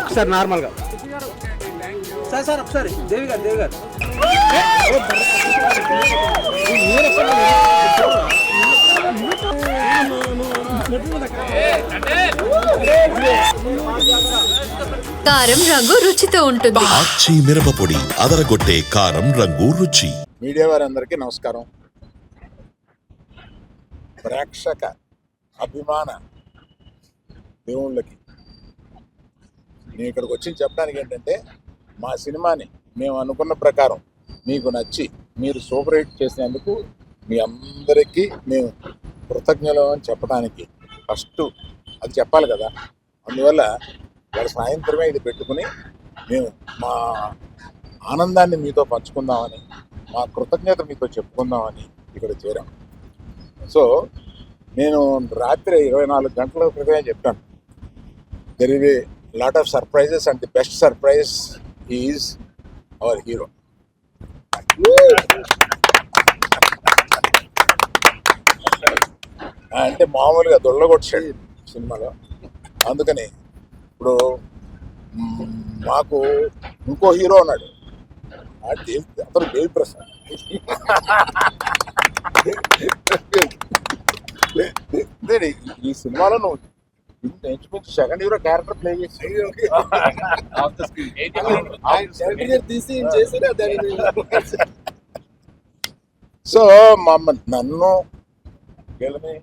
ఒకసారి నార్మల్గా. Sir sir ఒకసారి. దేవి గారు దేవి గారు. కారం రంగు రుచితో ఉంటుంది. ఆచి మిరపపొడి అదరగొట్టే కారం రంగు రుచి. మీడియా వారందరికీ నమస్కారం. ప్రేక్షక అభిమాన దేవుళ్ళకి. నేను ఇక్కడికి వచ్చి చెప్పడానికి ఏంటంటే మా సినిమాని మేము అనుకున్న ప్రకారం మీకు నచ్చి మీరు సూపర్ హిట్ చేసినందుకు మీ అందరికీ మేము కృతజ్ఞలు అని చెప్పడానికి ఫస్ట్ అది చెప్పాలి కదా. అందువల్ల వాళ్ళ సాయంత్రమే ఇది పెట్టుకుని మేము మా ఆనందాన్ని మీతో పంచుకుందామని మా కృతజ్ఞత మీతో చెప్పుకుందామని ఇక్కడ చేరాం. సో నేను రాత్రి ఇరవై నాలుగు గంటల క్రితమే చెప్పాను. There is lot of surprises and the best surprise is our hero అంటే మామూలుగా దొల్లగొట్టాడు సినిమాలో. అందుకని ఇప్పుడు మాకు ఇంకో హీరో ఉన్నాడు. ఆ దేవ్ అతను దేవి ప్రసాద్ ఈ సినిమాలో నువ్వు ఇంచుమించు సెకండ్ హీరో క్యారెక్టర్ ప్లే చేసి. సో మమ్మ నన్ను వీళ్ళని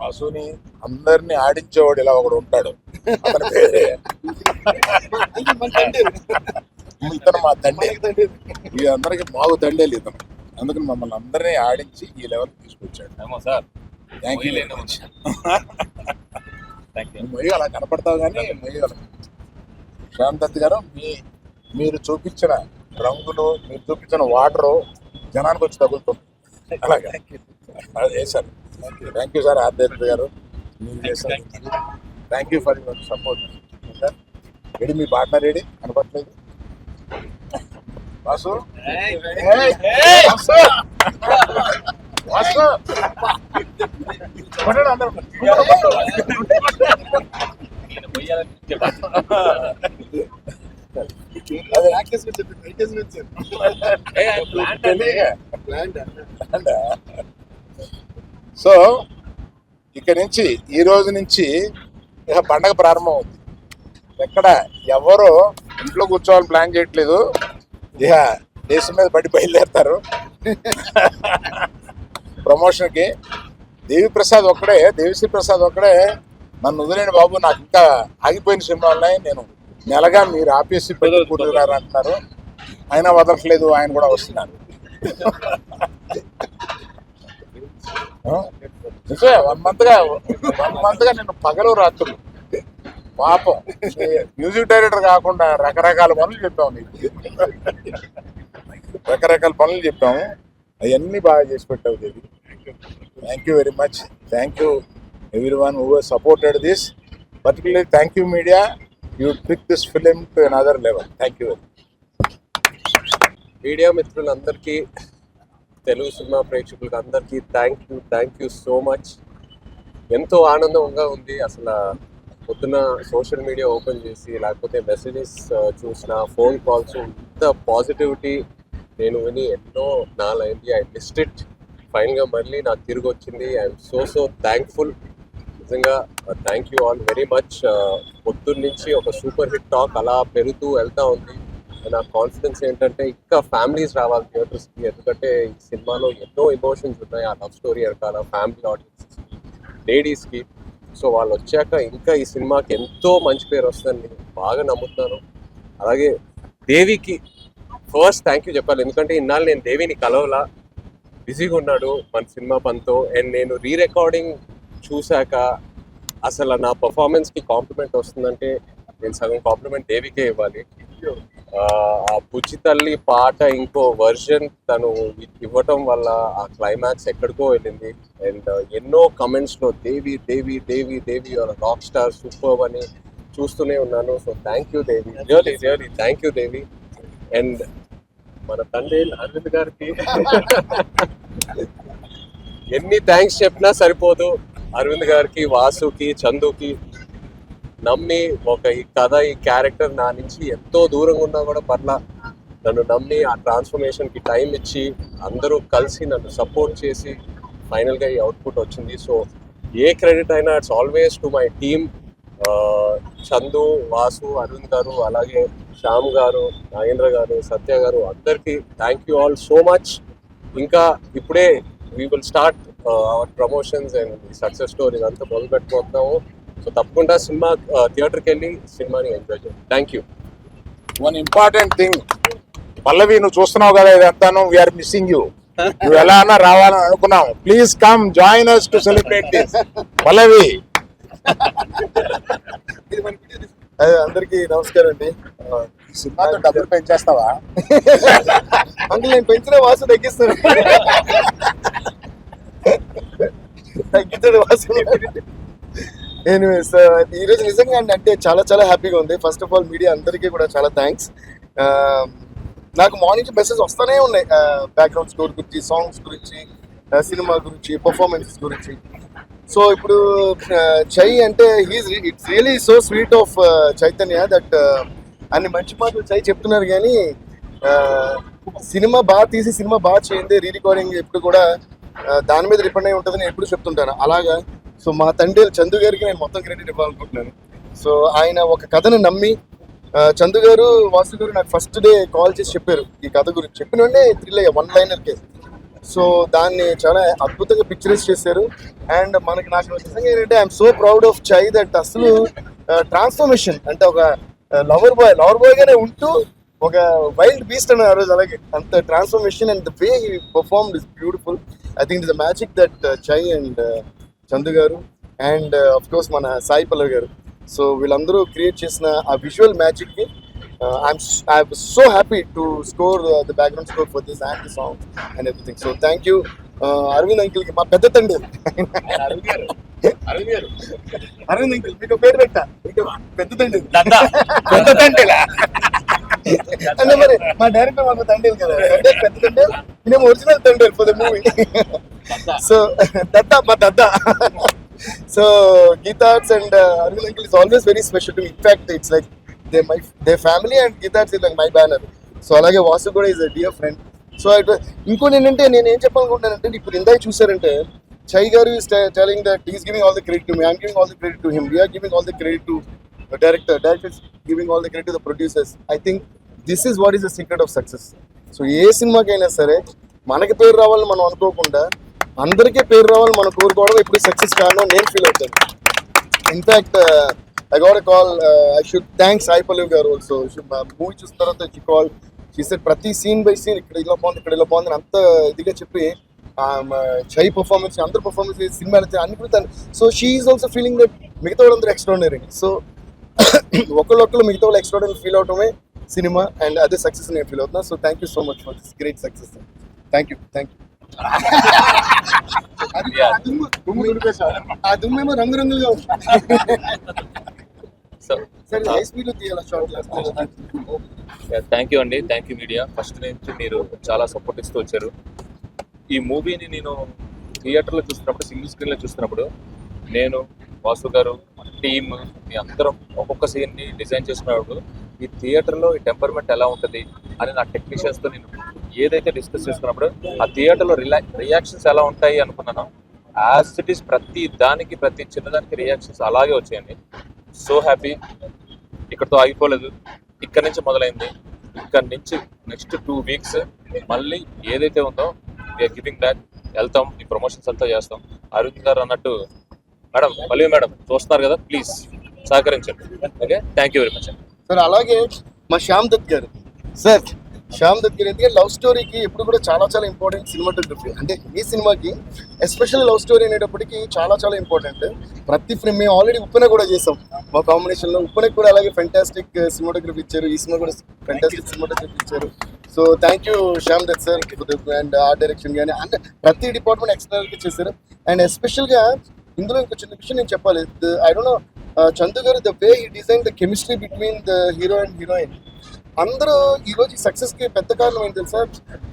వాసుని అందరిని ఆడించేవాడు ఇలా ఒకడు ఉంటాడు. అతని పేరే. ఇతను మా తండ్రి. ఈ అందరికి మాకు తండేలు ఇతను. అందుకని మమ్మల్ని అందరినీ ఆడించి ఈ లెవెల్ తీసుకొచ్చాడు. థ్యాంక్ యూ వెరీ మచ్ మొయ్యి అలా కనపడతావు కానీ మొయ్యగల శ్యామ్ దత్ గారు మీ మీరు చూపించిన రంగులు మీరు చూపించిన వాటరు జనానికి వచ్చి తగులుతుంది. అలాగే? అది చేశారు థ్యాంక్ యూ సార్ ఆర్దేవ్ గారు మీరు చేశారు thank you for your support sir ready me partner ready? కనపట్లేదు వాసు? ఏయ్! వాసు! వాసు! కొట్టండి అందరూ. అదే తెలియగా. సో ఇక్కడ నుంచి ఈ రోజు నుంచి ఇక పండగ ప్రారంభం అవుతుంది ఎక్కడ ఎవరు ఇంట్లో కూర్చోవాలని ప్లాన్ చేయట్లేదు. ఇక దేశం మీద పడి బయలుదేరుతారు. ప్రమోషన్కి. దేవి ప్రసాద్ ఒక్కడే దేవిశ్రీ ప్రసాద్ ఒక్కడే నన్ను వదిలేని బాబు నాకు ఇంకా ఆగిపోయిన సినిమా ఉన్నాయి. నేను నెలగా మీరు ఆపేసి పెళ్ళి కూతురు అంటున్నారు ఆయన వదలట్లేదు ఆయన కూడా వస్తున్నారు. నిజమే వన్ మంత్గా వన్ మంత్గా నేను పగలు రాత్రులు. పాపం. మ్యూజిక్ డైరెక్టర్ కాకుండా రకరకాల పనులు చెప్పాము నీకు. రకరకాల పనులు చెప్పాము. అవన్నీ బాగా చేసి పెట్టావు Devi. Thank you very much thank you everyone who supported this particularly thank you media you pick this film to another level thank you media మిత్రులందరికీ తెలుగు సినిమా ప్రేక్షకులకు అందరికీ thank you thank you so much ఎంతో ఆనందంగా ఉంది. అసలు పొద్దున social media open చేసి లేకపోతే మెసేజెస్ uh, చూసిన ఫోన్ కాల్స్ ఇంత పాజిటివిటీ నేను విని ఎన్నో నాలైంది. ఐ మిస్డ్ ఇట్ ఫైనల్గా మళ్ళీ నాకు తిరిగి వచ్చింది. ఐఎమ్ సో సో థ్యాంక్ఫుల్ నిజంగా thank you all very much పొద్దున్న నుంచి ఒక సూపర్ హిట్ టాక్ అలా పెరుగుతూ వెళ్తూ ఉంది. నా కాన్ఫిడెన్స్ ఏంటంటే ఇంకా ఫ్యామిలీస్ రావాలి థియేటర్స్కి ఎందుకంటే ఈ సినిమాలో ఎన్నో ఎమోషన్స్ ఉన్నాయి ఆ లవ్ స్టోరీ వెనకాల ఫ్యామిలీ ఆడియన్స్కి లేడీస్కి సో వాళ్ళు వచ్చాక ఇంకా ఈ సినిమాకి ఎంతో మంచి పేరు వస్తుందని నేను బాగా నమ్ముతున్నాను. అలాగే దేవికి ఫస్ట్ థ్యాంక్ యూ చెప్పాలి. ఎందుకంటే ఇన్నాళ్ళు నేను దేవిని కలవలా. బిజీగా ఉన్నాడు మన సినిమా పనితో. అండ్ నేను రీ రికార్డింగ్ చూశాక అసలు నా పర్ఫార్మెన్స్కి కాంప్లిమెంట్ వస్తుందంటే నేను సగం కాంప్లిమెంట్ దేవికే ఇవ్వాలి. ఆ బుజ్జి తల్లి పాట ఇంకో వర్జన్ తను ఇవ్వటం వల్ల ఆ క్లైమాక్స్ ఎక్కడికో వెళ్ళింది. అండ్ ఎన్నో comments లో Devi Devi Devi Devi rock star super అని చూస్తూనే ఉన్నాను. So thank you Devi really really thank you Devi and మన తండ్రి అరవింద్ గారికి ఎన్ని థ్యాంక్స్ చెప్పినా సరిపోదు. అరవింద్ గారికి వాసుకి చందుకి నమ్మి ఒక ఈ కథ ఈ క్యారెక్టర్ నా నుంచి ఎంతో దూరంగా ఉన్నా కూడా పర్లా నన్ను నమ్మి ఆ ట్రాన్స్ఫర్మేషన్కి టైం ఇచ్చి అందరూ కలిసి నన్ను సపోర్ట్ చేసి ఫైనల్గా ఈ అవుట్పుట్ వచ్చింది. సో ఏ క్రెడిట్ అయినా it's always to my team. Chandu Vasu Arun garu అలాగే శ్యామ్ గారు నాగేంద్ర గారు సత్య గారు అందరికీ thank you all so much. ఇంకా ఇప్పుడే we will start our promotions and success story అంతా మొదలు పెట్టుకుంటున్నాము సో తప్పకుండా సినిమా థియేటర్కి వెళ్ళి సినిమాని ఎంజాయ్ చేయండి. Thank you one important thing Pallavi నువ్వు చూస్తున్నావు కదా ఇదంతాను వీఆర్ మిస్సింగ్ యూ నువ్వు ఎలా అన్నా రావాలని అనుకున్నాం please come join us to celebrate this Pallavi. అదే అందరికీ నమస్కారం అండి. సినిమాతో డబ్బులు పెంచేస్తావా? అంకుల్ నేను పెంచిన వాసు తగ్గిస్తాను. తగ్గించడు వాసు. నేను uh, ఈరోజు నిజంగా అంటే చాలా చాలా హ్యాపీగా ఉంది. ఫస్ట్ ఆఫ్ ఆల్ మీడియా అందరికీ కూడా చాలా థ్యాంక్స్ um, నాకు మార్నింగ్ మెసేజ్ వస్తూనే ఉన్నాయి. Uh, బ్యాక్గ్రౌండ్ స్కోర్ గురించి సాంగ్స్ గురించి uh, సినిమా గురించి పర్ఫార్మెన్సెస్ గురించి. సో ఇప్పుడు చై అంటే he's it's really so sweet of Chaitanya that అన్ని మంచి మాటలు చై చెప్తున్నారు కానీ సినిమా బాగా తీసి సినిమా బాగా చేయండి రీ రికార్డింగ్ ఎప్పుడు కూడా దాని మీద డిపెండ్ అయి ఉంటుందని ఎప్పుడు చెప్తుంటాను అలాగా సో మా తండ్రి చందు గారికి నేను మొత్తం క్రెడిట్ ఇవ్వాలనుకుంటున్నాను. సో ఆయన ఒక కథను నమ్మి చందు గారు వాసు గారు నాకు ఫస్ట్ డే కాల్ చేసి చెప్పారు ఈ కథ గురించి. చెప్పిన వెంటనే థ్రిల్ అయ్యా వన్ లైనర్కే సో దాన్ని చాలా అద్భుతంగా పిక్చరైజ్ చేశారు. అండ్ మనకి నాకు నిజంగా ఏంటంటే I'm so proud of Chai that అసలు ట్రాన్స్ఫర్మేషన్ అంటే ఒక లవర్ బాయ్ లవర్ బాయ్ గానే ఉంటూ ఒక వైల్డ్ బీస్ట్ అన్న ఆ రోజు అలాగే. అంత transformation and the way he perform is beautiful I think is the magic that Chai and Chandu garu and of course మన సాయి పల్లవి గారు. సో వీళ్ళందరూ క్రియేట్ చేసిన ఆ visual మ్యాజిక్కి I'm I'm so happy to score the background score for this and the song and everything so thank you Aravind అంకిల్కి మా పెద్ద తండ్రి. Arvind uncle మీకు పేరు పెట్టా? మీకు పెద్ద తండ్రి. పెద్ద తండ్రిలా? అంటే మరి మా డైరెక్టర్ మాకు తండ్రి కదా. అంటే పెద్ద తండ్రి. నేను ఒరిజినల్ తండ్రి for the movie so Datta మా Datta so Geetha Arts and Aravind uncle is always very special to in fact it's like they my they family and Geetha Arts is like my banner so అలాగే వాసు కూడా is a dear friend so it ఇంకోటి ఏంటంటే నేను ఏం చెప్పాలనుకుంటానంటే ఇప్పుడు ఇందాక చూసారంటే Chai garu is telling that is giving all the credit to me I'm giving all the credit to him we're giving all the credit to director director giving all the credit to the producers I think this is what is the secret of success so ఏ సినిమాకైనా సరే మనకి పేరు రావాలని మనం అనుకోకుండా అందరికీ పేరు రావాలి మనం కోరుకోవడం ఇప్పుడు సక్సెస్ కారణం నేను ఫీల్ అవుతాను. In fact I got call I should thanks Sai Pallavi garu also movie uh, చూసిన తర్వాత షీ కాల్ చేసే ప్రతి సీన్ బై సీన్ ఇక్కడ ఇలా బాగుంది ఇక్కడ ఇలా బాగుంది అంత ఇదిగా చెప్పి um, uh, చై పర్ఫార్మెన్స్ అందరు పర్ఫార్మెన్స్ సినిమా అన్ని కూడా తను so she is also feeling that మిగతా వాళ్ళందరూ ఎక్స్ట్రాడినరీ సో ఒకళ్ళు ఒకళ్ళు మిగతా వాళ్ళు ఎక్స్ట్రాడినరీ ఫీల్ అవటమే సినిమా అండ్ అదే సక్సెస్ నేను ఫీల్ అవుతున్నా. So thank you so much for this great success thank you thank you ఆ హై స్పీడ్ తీయాలి? షార్ట్ థ్యాంక్ యూ అండి. థ్యాంక్ యూ మీడియా ఫస్ట్ నుంచి మీరు చాలా సపోర్ట్ ఇస్తూ వచ్చారు. ఈ మూవీని నేను థియేటర్లో చూస్తున్నప్పుడు సింగిల్ స్క్రీన్లో చూస్తున్నప్పుడు నేను వాసు గారు టీమ్ మీ అందరం ఒక్కొక్క సీన్ని డిజైన్ చేసుకున్నప్పుడు ఈ థియేటర్లో ఈ టెంపర్మెంట్ ఎలా ఉంటుంది అని నా టెక్నీషియన్స్తో నేను ఏదైతే డిస్కస్ చేసుకున్నప్పుడు ఆ థియేటర్లో రిలా రియాక్షన్స్ ఎలా ఉంటాయి అనుకున్నాను యాజ్ ఇట్ ఈస్ ప్రతి దానికి ప్రతి చిన్నదానికి రియాక్షన్స్ అలాగే వచ్చాయండి. సో హ్యాపీ ఇక్కడతో ఆగిపోలేదు. ఇక్కడ నుంచి మొదలైంది. ఇక్కడ నుంచి నెక్స్ట్ టూ వీక్స్ మళ్ళీ ఏదైతే ఉందో వీఆర్ గివింగ్ బ్యాక్ వెళ్తాం. ఈ ప్రమోషన్స్ అంతా చేస్తాం. అరవింద్ గారు అన్నట్టు మేడం మళ్ళీ మేడం చూస్తున్నారు కదా ప్లీజ్ సహకరించండి. Okay thank you very much sir అలాగే మా శ్యామ్ దత్ గారు. సార్ శ్యామ్ దత్ ఎందుకంటే లవ్ స్టోరీకి ఎప్పుడు కూడా చాలా చాలా ఇంపార్టెంట్ సినిమాటోగ్రఫీ అంటే ఈ సినిమాకి ఎస్పెషల్ లవ్ స్టోరీ అనేటప్పటికి చాలా చాలా ఇంపార్టెంట్ ప్రతి ఫ్రేమ్ మేము ఆల్రెడీ ఉప్పెన కూడా చేసాం. మా కాంబినేషన్లో కూడా అలాగే ఫెంటాస్టిక్ సినిమాటోగ్రఫీ ఇచ్చారు. ఈ సినిమా కూడా ఫెంటాస్టిక్ సినిమాటోగ్రఫీ ఇచ్చారు. So thank you Shyam Dutt sir and art direction కానీ అంటే ప్రతి డిపార్ట్మెంట్ ఎక్స్టర్నల్ చేశారు. అండ్ ఎస్పెషల్గా ఇందులో ఇంకో చిన్న విషయం నేను చెప్పాలి. I don't know Chandu garu the way ఈ design the chemistry between the hero and heroine అందరూ ఈ రోజు సక్సెస్కి పెద్ద కారణం ఏంటి తెలుసా?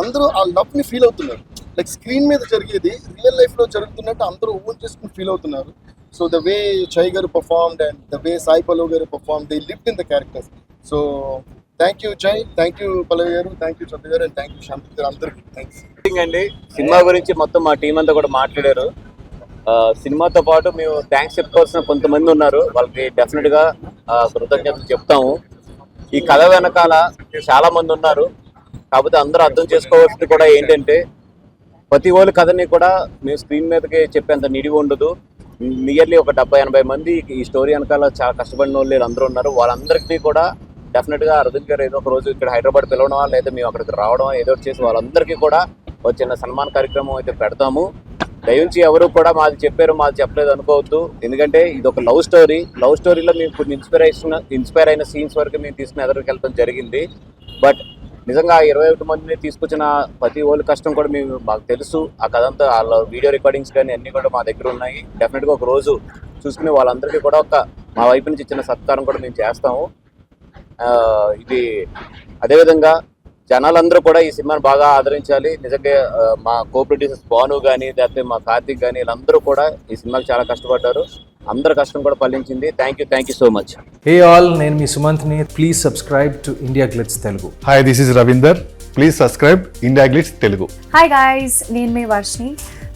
అందరూ ఆ లవ్ని ఫీల్ అవుతున్నారు. లైక్ స్క్రీన్ మీద జరిగేది రియల్ లైఫ్లో జరుగుతున్నట్టు అందరూ ఓన్ చేసుకుని ఫీల్ అవుతున్నారు. So the way Chai garu performed and the way Sai Pallavi garu perform they lived in the characters so thank you Chai thank you Pallavi garu thank you Chandra garu and thank you Shanti garu అందరికీ. Thanks అండి. Cinema గురించి మొత్తం మా team అంతా కూడా మాట్లాడారు. సినిమాతో పాటు మేము థ్యాంక్స్ చెప్పుకోవాల్సిన కొంతమంది ఉన్నారు. వాళ్ళకి డెఫినెట్గా కృతజ్ఞతలు చెప్తాము. ఈ కథ వెనకాల చాలా మంది ఉన్నారు. కాకపోతే అందరూ అర్థం చేసుకోవాల్సింది కూడా ఏంటంటే ప్రతి ఒళ్ళు కథని కూడా మేము స్క్రీన్ మీదకి చెప్పేంత నిడివి ఉండదు. నియర్లీ ఒక డెబ్బై ఎనభై మంది ఈ స్టోరీ వెనకాల చాలా కష్టపడిన వాళ్ళు అందరూ ఉన్నారు. వాళ్ళందరికీ కూడా డెఫినెట్గా అర్థం అరవింద్ గారు ఏదో ఒక రోజు ఇక్కడ హైదరాబాద్ పిలవడం లేదా మేము అక్కడికి రావడం ఏదో చేసి వాళ్ళందరికీ కూడా ఒక చిన్న సన్మాన కార్యక్రమం అయితే పెడతాము. దయించి ఎవరు కూడా మాది చెప్పారు మాది చెప్పలేదు అనుకోవద్దు. ఎందుకంటే ఇది ఒక లవ్ స్టోరీ. లవ్ స్టోరీలో మేము ఇప్పుడు ఇన్స్పిరేషన్ ఇన్స్పైర్ అయిన సీన్స్ వరకు మేము తీసుకుని ఎదురుకెళ్ళడం జరిగింది. బట్ నిజంగా ఇరవై ఒకటి మందిని తీసుకొచ్చిన ప్రతి ఓళ్ళు కష్టం కూడా మేము మాకు తెలుసు. ఆ కథ అంతా వాళ్ళ వీడియో రికార్డింగ్స్ కానీ అన్ని కూడా మా దగ్గర ఉన్నాయి. డెఫినెట్గా ఒక రోజు చూసుకుని వాళ్ళందరికీ కూడా ఒక మా వైపు నుంచి ఇచ్చిన సత్కారం కూడా మేము చేస్తాము. ఇది అదేవిధంగా జనాలందరూ కూడా ఈ సినిమాని బాగా ఆదరించాలి. నిజంగా మా కో ప్రొడ్యూసర్స్ భాను కానీ లేకపోతే మా కార్తిక్ కానీ వీళ్ళందరూ కూడా ఈ సినిమాకి చాలా కష్టపడ్డారు. అందరి కష్టం కూడా ఫలించింది. Thank you thank you so much hey all నేను మీ సుమంత్ని. Please subscribe to India Glitz Telugu hi this is Ravinder please subscribe India Glitz Telugu hi guys నేను మీ Varshini